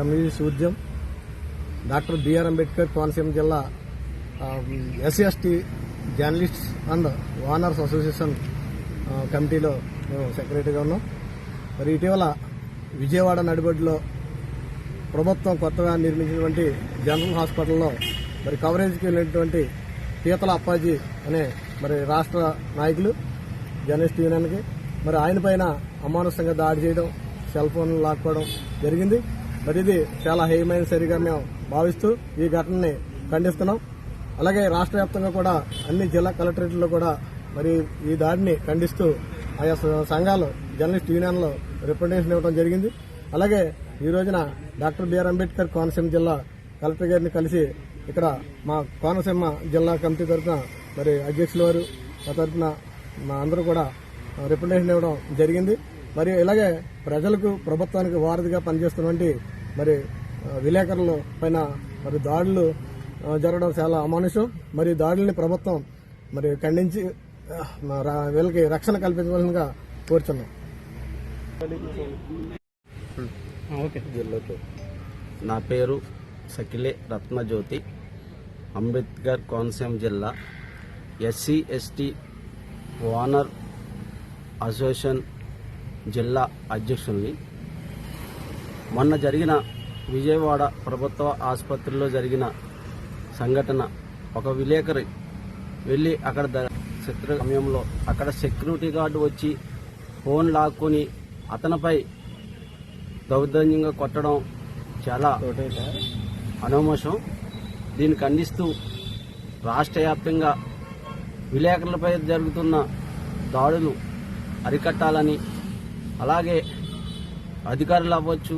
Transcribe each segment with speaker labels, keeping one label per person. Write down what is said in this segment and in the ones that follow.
Speaker 1: M E Suryam doctor B R Ambedkar Konaseema జిల్లా SC ST journalists and owners association కమిటీలో మేము సెక్రటరీగా ఉన్నాం. మరి ఇటీవల విజయవాడ నడిబడిలో ప్రభుత్వం కొత్తగా నిర్మించినటువంటి జనరల్ హాస్పిటల్లో మరి కవరేజ్కి వెళ్ళినటువంటి పీతల అప్పాజీ అనే మరి రాష్ట్ర నాయకులు జర్నలిస్ట్ యూనియన్కి. మరి ఆయన పైన అమానుషంగా దాడి చేయడం సెల్ ఫోన్ లాక్కోవడం జరిగింది. మరి ఇది చాలా హేయమైన సరిగా మేము భావిస్తూ ఈ ఘటనని ఖండిస్తున్నాం. అలాగే రాష్ట్ర వ్యాప్తంగా కూడా అన్ని జిల్లా కలెక్టరేట్లో కూడా మరి ఈ దాడిని ఖండిస్తూ ఆయా సంఘాలు జర్నలిస్ట్ యూనియన్లో రిప్రజెంటేషన్ ఇవ్వడం జరిగింది. అలాగే ఈ రోజున డాక్టర్ బిఆర్ అంబేద్కర్ కోనసీమ జిల్లా కలెక్టర్ గారిని కలిసి ఇక్కడ మా కోనసీమ జిల్లా కమిటీ తరఫున మరి అధ్యక్షుల వారు మా తరఫున మా అందరూ కూడా రిప్రజెంటేషన్ ఇవ్వడం జరిగింది. మరి ఇలాగే ప్రజలకు ప్రభుత్వానికి వారధిగా పనిచేస్తున్నటువంటి మరి విలేకరుల పైన మరి దాడులు జరగడం చాలా అమానుషం. మరి దాడుల్ని ప్రభుత్వం మరి ఖండించి ఆ, మా రా- వీళ్ళకి రక్షణ కల్పించవలసిందిగా కోరుచున్నాం.
Speaker 2: నా పేరు సకిలే రత్నజ్యోతి. అంబేద్కర్ కోనసీమ జిల్లా ఎస్సీ ఎస్టీ ఓనర్ అసోసియేషన్ జిల్లా అధ్యక్షుల్ని. మొన్న జరిగిన విజయవాడ ప్రభుత్వ ఆసుపత్రిలో జరిగిన సంఘటన ఒక విలేకరి వెళ్ళి అక్కడ చిత్ర సమయంలో అక్కడ సెక్యూరిటీ గార్డు వచ్చి ఫోన్ లాక్కొని అతనిపై దౌర్జన్యంగా కొట్టడం చాలా అనవమోషం దీన్ని ఖండిస్తూ రాష్ట్ర వ్యాప్తంగా విలేకరులపై జరుగుతున్న దాడులు అరికట్టాలని అలాగే అధికారులు అవ్వచ్చు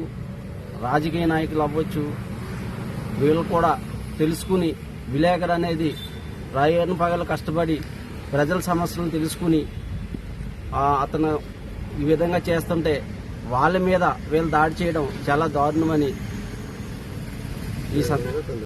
Speaker 2: రాజకీయ నాయకులు అవ్వచ్చు వీళ్ళు కూడా తెలుసుకుని విలేకరు అనేది రాయని పగలు కష్టపడి ప్రజల సమస్యలను తెలుసుకుని అతను ఈ విధంగా చేస్తుంటే వాళ్ళ మీద వీళ్ళు దాడి చేయడం చాలా దారుణమని ఈ సందర్భంగా